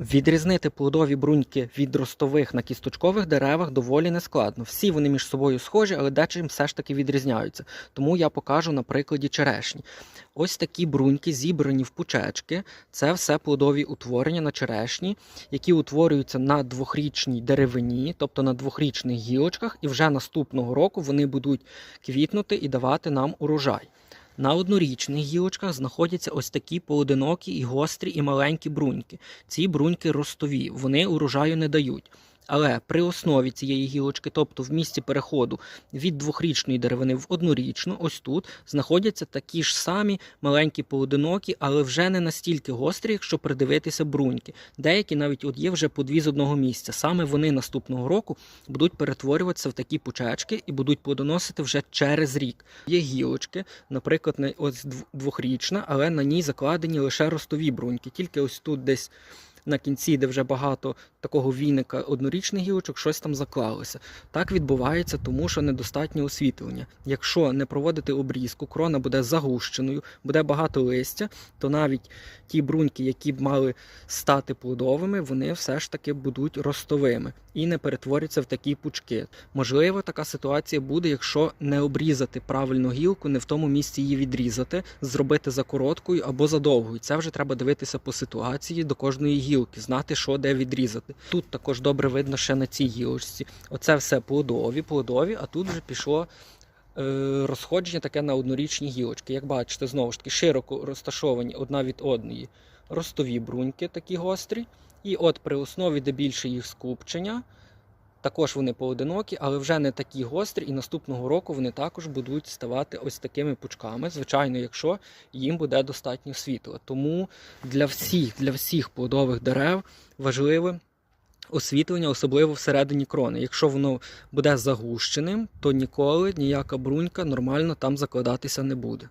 Відрізнити плодові бруньки від ростових на кісточкових деревах доволі нескладно. Всі вони між собою схожі, але дечим все ж таки відрізняються. Тому я покажу на прикладі черешні. Ось такі бруньки зібрані в пучечки. Це все плодові утворення на черешні, які утворюються на двохрічній деревині, тобто на двохрічних гілочках, і вже наступного року вони будуть квітнути і давати нам урожай. На однорічних гілочках знаходяться ось такі поодинокі і гострі і маленькі бруньки. Ці бруньки ростові, вони урожаю не дають. Але при основі цієї гілочки, тобто в місці переходу від двохрічної деревини в однорічну, ось тут знаходяться такі ж самі маленькі поодинокі, але вже не настільки гострі, якщо придивитися бруньки. Деякі навіть от є вже по дві з одного місця. Саме вони наступного року будуть перетворюватися в такі пучечки і будуть плодоносити вже через рік. Є гілочки, наприклад, ось дв- двохрічна, але на ній закладені лише ростові бруньки. Тільки ось тут десь на кінці, де вже багато такого війника однорічних гілочок, щось там заклалося. Так відбувається, тому що недостатнє освітлення. Якщо не проводити обрізку, крона буде загущеною, буде багато листя, то навіть ті бруньки, які б мали стати плодовими, вони все ж таки будуть ростовими і не перетворяться в такі пучки. Можливо, така ситуація буде, якщо не обрізати правильно гілку, не в тому місці її відрізати, зробити за короткою або за довгою. Це вже треба дивитися по ситуації до кожної гілки, знати, що де відрізати. Тут також добре видно ще на цій гілочці. Оце все плодові, плодові, а тут вже пішло. е, Розходження таке на однорічні гілочки. Як бачите, знову ж таки широко розташовані одна від одної ростові бруньки, такі гострі. І от при основі, де більше їх скупчення, також вони поодинокі, але вже не такі гострі, і наступного року вони також будуть ставати ось такими пучками. Звичайно, якщо їм буде достатньо світла. Тому для всіх, для всіх плодових дерев важливе освітлення, особливо всередині крони. Якщо воно буде загущеним, то ніколи ніяка брунька нормально там закладатися не буде.